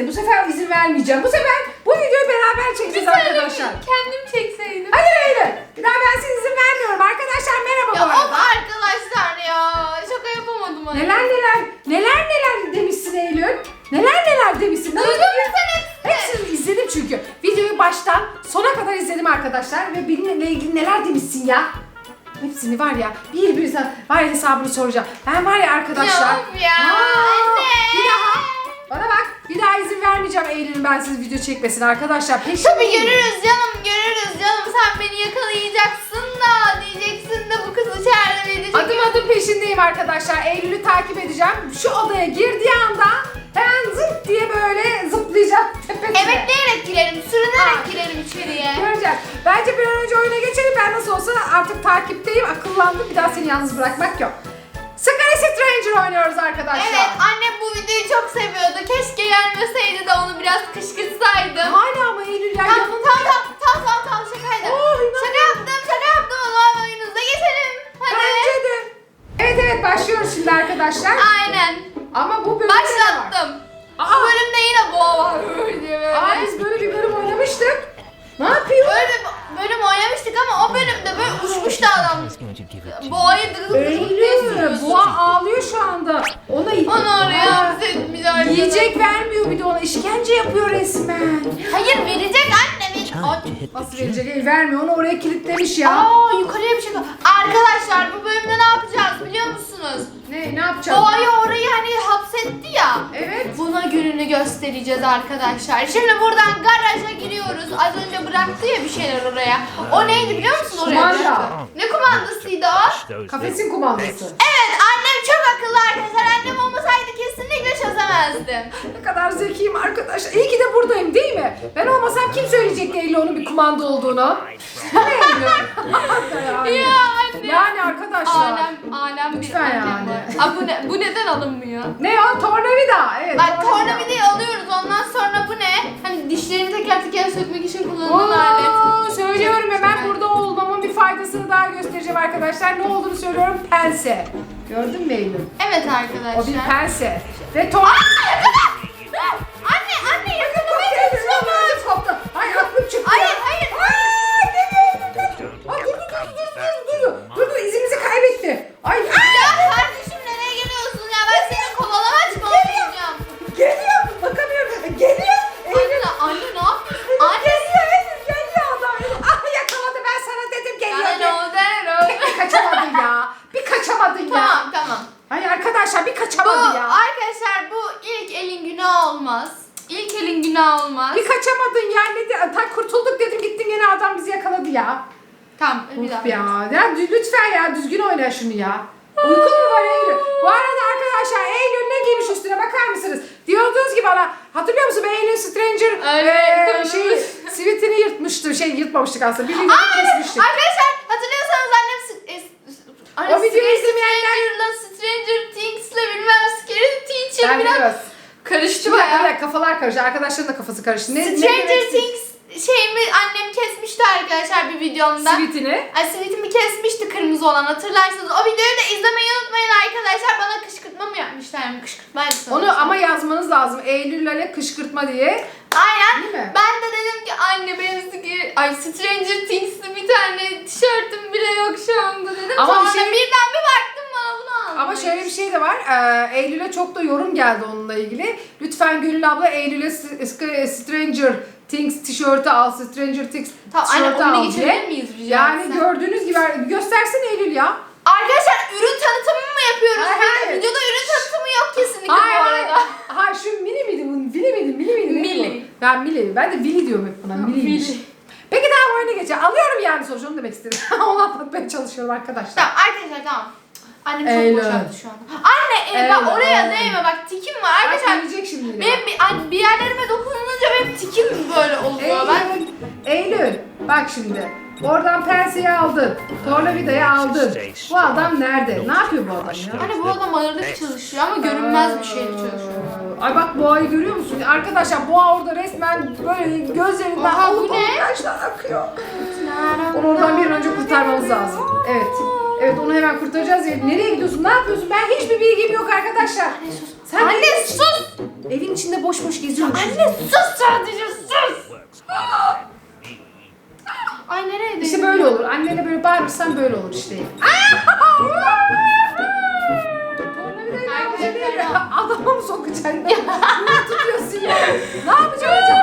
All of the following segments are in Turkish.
seni. Bu sefer izin vermeyeceğim. Bu sefer bu videoyu beraber çekeceğiz arkadaşlar. Kendim çekseydim. Hayır Eylül. Bir daha ben size izin vermiyorum. Arkadaşlar merhaba Ya bu of arada. arkadaşlar ya. Şaka yapamadım anne. Neler neler neler neler demişsin Eylül. Neler neler demişsin. Duydun mu sen hepsini? Hepsini izledim çünkü. Videoyu baştan sona kadar izledim arkadaşlar ve benimle ilgili neler demişsin ya. Hepsini var ya bir bir var ya hesabını soracağım. Ben var ya arkadaşlar. Ya of ya, Aa, anne. Bir daha bir daha izin vermeyeceğim Eylül'ün ben siz video çekmesine arkadaşlar. Peşin Tabii görürüz canım görürüz canım. Sen beni yakalayacaksın da diyeceksin de bu kız içeride video çekiyor. Adım adım peşindeyim arkadaşlar. Eylül'ü takip edeceğim. Şu odaya girdiği anda hemen zıp diye böyle zıplayacağım tepesine. Emekleyerek girelim, sürünerek Ha. girelim içeriye. Göreceğiz. Bence bir an önce oyuna geçelim. Ben nasıl olsa artık takipteyim. Akıllandım. Bir daha seni yalnız bırakmak yok. Stranger oynuyoruz arkadaşlar. Evet annem bu videoyu çok seviyordu. Keşke gelmeseydi de onu biraz kışkırtsaydım. Hala ama Eylül ya Tamam yanında. tamam tamam tamam tamam tamam şakaydı. Oh, şaka yaptım şaka yaptım o zaman oyununuza geçelim. Hadi. Bence de. Evet evet başlıyoruz şimdi arkadaşlar. Aynen. Ama bu bölümde ne var? Başlattım. Aa. Bu bölümde yine boğa var. Aa biz böyle bir bölüm oynamıştık. Ne yapıyor? Böyle bir bölüm oynamıştık ama o bölümde böyle uçmuştu adam. Boğayı sürüyorsun. boğa ağlıyor şu anda. Ona Onu arıyor. bize- arıyor. Yiyecek vermiyor bir de ona işkence yapıyor resmen. Hayır verecek anne. Nasıl verecek? El vermiyor. Onu oraya kilitlemiş ya. Aa yukarıya bir şey koy. Arkadaşlar bu bölümde ne yapacağız biliyor musunuz? Ne ne yapacağız? Boğayı orayı hani hapsetti ya. Evet. Buna gününü göstereceğiz arkadaşlar. Şimdi buradan garaja giriyoruz. Az önce bıraktı ya bir şeyler oraya. O neydi biliyor musun oraya? Kumanda. bıraktı? Ne kumandasıydı o? Kafesin kumandası. Evet annem çok akıllı arkadaşlar. Annem olmasaydı kesinlikle çözemezdim. Kadar zekiyim arkadaşlar. İyi ki de buradayım değil mi? Ben olmasam kim söyleyecekti Eylül onun bir kumanda olduğunu? Eylül? Ya anne. Yani arkadaşlar. Alem, alem bir Lütfen annem yani. var. Aa, bu, ne, bu neden alınmıyor? Ne o? Tornavida. Evet. Bak tornavidayı alıyoruz ondan sonra bu ne? Hani dişlerini teker teker sökmek için kullanılan alet. Söylüyorum hemen burada olmamın bir faydasını daha göstereceğim arkadaşlar. Ne olduğunu söylüyorum. Pense. Gördün mü Eylül? Evet O bir arkadaşlar. pense. Ve tornavida. Of ya. ya lütfen ya düzgün oyna şunu ya. Uykun mu var Eylül? Bu arada arkadaşlar Eylül ne giymiş üstüne bakar mısınız? Diyordunuz ki bana hatırlıyor musun ben Eylül Stranger Evet, eee, konumuz. şey sivitini yırtmıştı. Şey yırtmamıştık aslında. Bir kesmiştik. Arkadaşlar hatırlıyorsanız annem e, s- O videoyu izlemeyenler- Stranger Things'le bilmem Scary Teacher biraz karıştı bayağı. kafalar karıştı. Arkadaşların da kafası karıştı. Ne, ne Stranger demek Things şeyimi annem kesmişti arkadaşlar bir videomda. Sivitini. Ay sivitimi kesmişti kırmızı olan hatırlarsınız. O videoyu da izlemeyi unutmayın arkadaşlar. Bana kışkırtma mı yapmıştı? vermişler. Kışkırtmaydı sanırım. Onu ama yazmanız lazım. Eylül'le kışkırtma diye. Aynen. Değil mi? Ben de dedim ki anne benim Sk- ay Stranger Things'li bir tane tişörtüm bile yok şu anda dedim. Ama Sonra bir şey- birden bir baktım bana bunu almış. Ama şöyle bir şey de var. Ee, Eylül'e çok da yorum geldi onunla ilgili. Lütfen Gönül abla Eylül'e Stranger Things tişörtü al. Stranger Things Tamam tişörtü al geçebilir diye. miyiz rica Yani etsem? gördüğünüz gibi göstersin Eylül ya. Arkadaşlar ürün tanıtımı mı yapıyoruz? Hayır, hayır. videoda ürün tanıtımı yok kesinlikle bu arada. Hayır şu mini miydi bunun? Vili miydi? Mili miydi? Neydi bu? Ben Mili. Ben de Vili diyorum hep buna. Miliymiş. Peki tamam oyuna geçelim. Alıyorum yani sonuç onu demek istedim. onu anlatmaya çalışıyorum arkadaşlar. Tamam arkadaşlar tamam. Annem çok Eylül. boşalttı şu anda. Anne e, bak Eylül. oraya değme bak tikim var. Arkadaşlar gelecek şimdi. benim bir, ay, bir yerlerime dokununca benim tikim böyle oluyor. Ben Eylül, Eylül, bak şimdi. Oradan penseyi aldın, tornavidayı aldın. Bu adam nerede? Ne yapıyor bu adam ya? Hani bu adam ağırlık çalışıyor ama görünmez bir şeyle çalışıyor. Ay bak boğayı görüyor musun? Arkadaşlar boğa orada resmen böyle gözlerinden Aha, bu alıp ne? alıp yaşlar akıyor. Onu oradan bir an önce kurtarmamız lazım. Evet. Evet onu hemen kurtaracağız. ya. Nereye gidiyorsun? Ne yapıyorsun? Ben hiçbir bilgim yok arkadaşlar. Anne sus. Sen Anne sus. Evin içinde boş boş geziyorsun. Anne sus sadece sus. Ay nereye İşte değdin? böyle olur. Annene böyle bağırırsan böyle olur işte. Adama mı sokacaksın? Niye tutuyorsun ya? Ne yapacaksın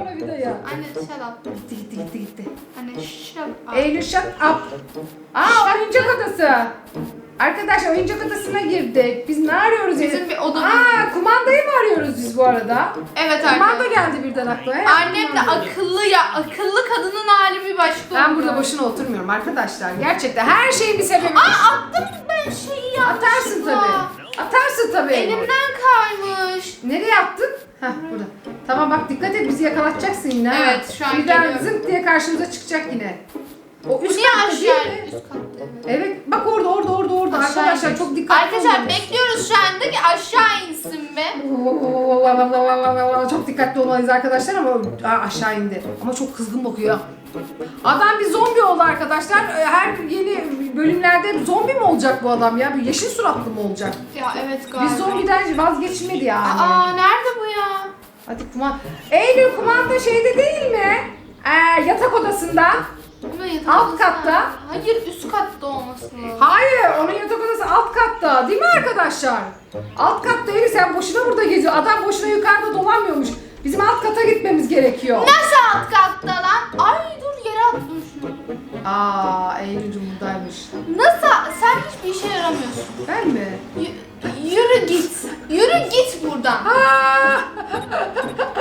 acaba? O tornavidayı. Anne shut up. Gitti gitti gitti gitti. Anne shut up. Eylül shut up. Aa oyuncak odası. Arkadaşlar oyuncak odasına girdik. Biz ne arıyoruz? Bizim ya? bir odamız- Aa kumandayı mı arıyoruz biz bu arada? Evet Kumanda arkadaşlar. geldi birden aklıma. He, Annem de kumanda. akıllı ya. Akıllı kadının hali bir başka Ben burada boşuna oturmuyorum arkadaşlar. Gerçekten her şeyin bir sebebi var. Aa attım ben şeyi ya. Atarsın tabii. Atarsın tabii. Elimden kaymış. Nereye attın? Heh burada. Tamam bak dikkat et bizi yakalatacaksın yine. ha. Evet, şu an Birden geliyor. zınk diye karşımıza çıkacak yine. O Bu üst niye katta değil aşağı? mi? Üst katta evet. Evet bak orada orada orada orada Aşağı arkadaşlar çok dikkatli Arkadaşlar olun. bekliyoruz şu anda ki aşağı insin be. Çok dikkatli olmalıyız arkadaşlar ama Aa, aşağı indi. Ama çok kızgın bakıyor. Adam bir zombi oldu arkadaşlar. Ee, Her yeni bölümlerde zombi mi olacak bu adam ya? Bir yeşil suratlı mı olacak? Ya evet galiba. Bir zombiden vazgeçmedi yani. Aa nerede? Hadi kumanda. Eylül kumanda şeyde değil mi? Ee, yatak odasında. Alt odası katta. Hayır üst katta olması lazım. Hayır, onun yatak odası alt katta. Değil mi arkadaşlar? Alt katta Eylül sen boşuna burada geziyor. Adam boşuna yukarıda dolanmıyormuş. Bizim alt kata gitmemiz gerekiyor. Nasıl alt katta lan? Ay dur yere attım şunu. Aa, Eylül'cüm buradaymış. Nasıl? Sen hiçbir işe yaramıyorsun. Ben mi? Y- yürü git. Yürü git buradan.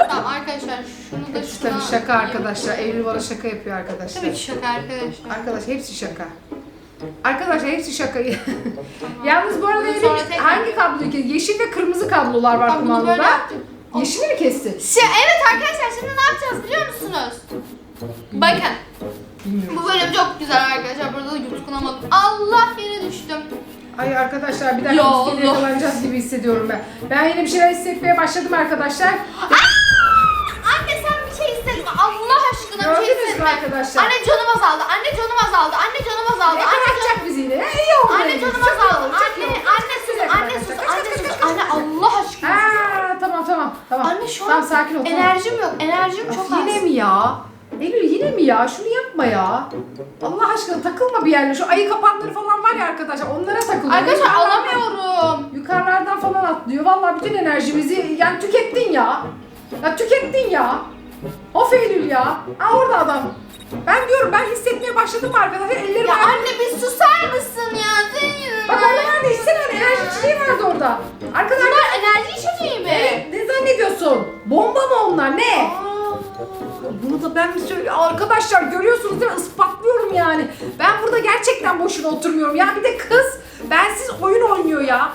Tamam arkadaşlar şunu da Hepsi şuna... tabii şaka arkadaşlar. Eylül bana şaka yapıyor arkadaşlar. Tabii ki şaka arkadaşlar. Arkadaş hepsi şaka. Arkadaşlar hepsi şaka. Yalnız bu arada Bunu Eylül tekrar- hangi kabloyu kes? Yeşil ve kırmızı kablolar var Bak bunu böyle kumandada. yaptım. Yeşili mi kestin? Şey, evet arkadaşlar şimdi ne yapacağız biliyor musunuz? Bakın Bilmiyorum. bu bölüm çok güzel arkadaşlar. Burada da yutkunamadım. Allah yere düştüm. Ay arkadaşlar bir dakika Ya biz yine Allah. yakalanacağız gibi hissediyorum ben. Ben yine bir şeyler hissetmeye başladım arkadaşlar. Anne sen bir şey hissetme. Allah aşkına bir şey Gördünüz mü hissetme. arkadaşlar? Anne canım azaldı. Anne canım azaldı. Anne canım azaldı. Anne canım Yakalayacak bizi yine. İyi oldu. Anne canım Çok iyi azaldı. çok Anne, iyi anne sus, Kaç, anne kaç, sus, kaç, anne kaç, sus. kaç, kaç. Anne Allah aşkına. Aa, tamam tamam tamam. Anne şu an Tamam sakin ol. tamam. enerjim yok. Enerjim çok Of, az. yine mi ya? Eylül yine mi ya? Şunu yapma ya. Allah aşkına takılma bir yerine. Şu ayı kapanları falan var ya arkadaşlar onlara takılıyor. Arkadaşlar alamıyorum. Yukarılardan falan atlıyor. Vallahi bütün enerjimizi yani tükettin ya. Ya tükettin ya. Of Eylül ya. Aa orada adam. Ben diyorum ben hissetmeye başladım arkadaşlar. Ellerim Ya ayağım- anne bir susar mısın ya? Senin. Bak orada nerede hissediyorsun enerji içeceği vardı orada. Arkadaşlar Bunlar enerji içeceği mi? Ne zannediyorsun? Bomba mı onlar ne? Aa. Bunu da ben mi söylüyorum? Arkadaşlar görüyorsunuz değil mi? Ispatlıyorum yani. Ben burada gerçekten boşuna oturmuyorum. Ya bir de kız bensiz oyun oynuyor ya.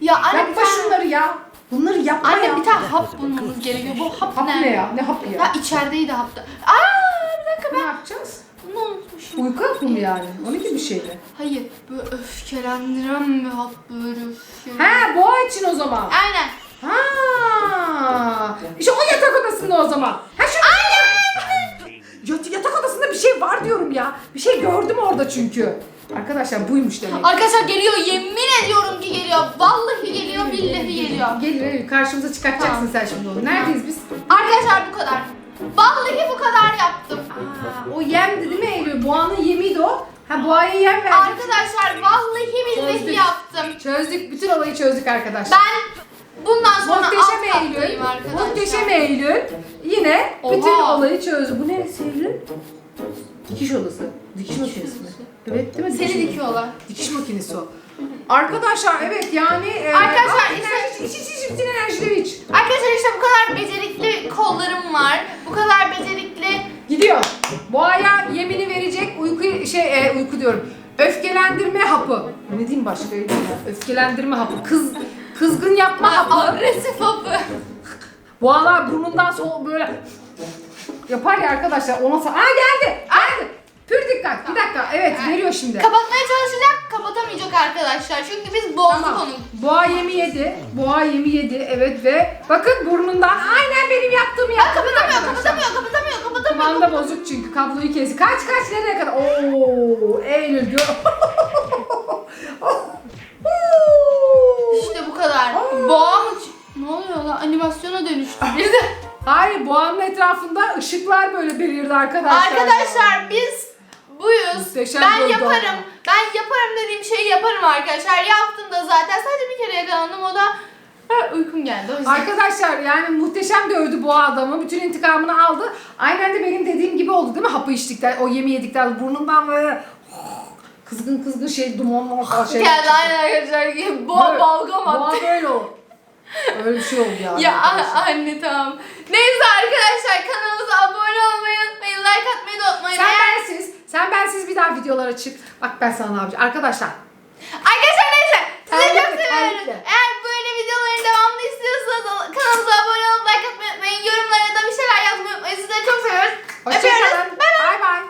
Ya anne bir Yapma tane, şunları ya. Bunları yapma ya. anne bir tane hap bulmamız gerekiyor. Bu hap, Hap ne? ne ya? Ne hapı ya? Ya içerideydi hapta. Aa bir dakika Ne ben yapacağız? bunu unutmuşum. Uyku hapı mı yani? Onun gibi bir şey mi? Hayır böyle öfkelendiren bir hap böyle öfkelendiren. He boğa için o zaman. Aynen. Ha. İşte o yatak odasında o zaman. Ha şu Yat- yatak odasında bir şey var diyorum ya. Bir şey gördüm orada çünkü. Arkadaşlar buymuş demek. Arkadaşlar geliyor yemin ediyorum ki geliyor. Vallahi geliyor billahi geliyor. Gelir gelir karşımıza çıkartacaksın sen şimdi onu. Neredeyiz biz? Arkadaşlar bu kadar. Vallahi bu kadar yaptım. Aa, o yemdi değil mi Eylül? Boğanın yemiydi o. Ha boğaya yem verdik. Arkadaşlar vallahi billahi Çözdük. yaptım. Çözdük. Bütün olayı çözdük arkadaşlar. Ben bundan sonra Muhteşem alt Eylül. kattayım arkadaşlar. Muhteşem Eylül. Yine bütün Oha. olayı çözdü. Bu ne Eylül? Dikiş odası. Dikiş makinesi mi? Evet değil mi? Seni dikiyorlar. Dikiş makinesi o. Arkadaşlar evet yani e, Arkadaşlar, işte- enerji, iç iç iç bütün enerjileri iç. Arkadaşlar işte bu kadar becerikli kollarım var. Bu kadar becerikli Gidiyor. Boğaya yemini verecek uyku şey e, uyku diyorum. Öfkelendirme hapı. Ne diyeyim başka? Öfkelendirme hapı. Kız kızgın yapma hapı. agresif hapı. Boğalar burnundan sol böyle yapar ya arkadaşlar. Ona sa- Aa geldi. Geldi. Pür dikkat. Bir dakika. Evet veriyor şimdi. Kapatmaya çalışacak, kapatamayacak arkadaşlar. Çünkü biz bozduk Tamam. onu. Boğa yemi yedi. Boğa yemi yedi. Evet ve bakın burnundan aynen benim yaptığımı Ya yaptı. kapatamıyor, kapatamıyor, kapatamıyor, kapatamıyor. Kumanda bozuk çünkü kabloyu kesti. Kaç kaç nereye kadar? Oo, Eylül gör. İşte bu kadar. Boğa mı? Ne oluyor lan? Animasyona dönüştü bir de. Hayır boğanın etrafında ışıklar böyle belirdi arkadaşlar. arkadaşlar biz buyuz. Muhteşem ben buldu. yaparım. Ben yaparım dediğim şeyi yaparım arkadaşlar. Yaptım da zaten. Sadece bir kere yakalandım o da Ha, uykum geldi o yüzden. Arkadaşlar yani muhteşem dövdü boğa adamı. Bütün intikamını aldı. Aynen de benim dediğim gibi oldu değil mi? Hapı içtikten, o yemi yedikten burnundan böyle kızgın kızgın şey dumanlar falan şey. Geldi aynen arkadaşlar. Boğa Böyle- balgam attı. Boğa böyle o. Öyle bir şey oldu yani. Ya arkadaşlar. anne tamam. Neyse arkadaşlar kanalımıza abone olmayı unutmayın. Like atmayı da unutmayın. Sen Eğer- bensiz, sen bensiz bir daha videolara çık. Bak ben sana ne yapacağım. Arkadaşlar Arkadaşlar neyse. Size Terlikle, çok seviyorum. Eğer böyle videoların devamını istiyorsanız kanalımıza abone olup like atmayı unutmayın. Yorumlara da bir şeyler yazmayı unutmayın. Sizleri çok seviyoruz. Öpüyoruz. hoşçakalın. Bay bay.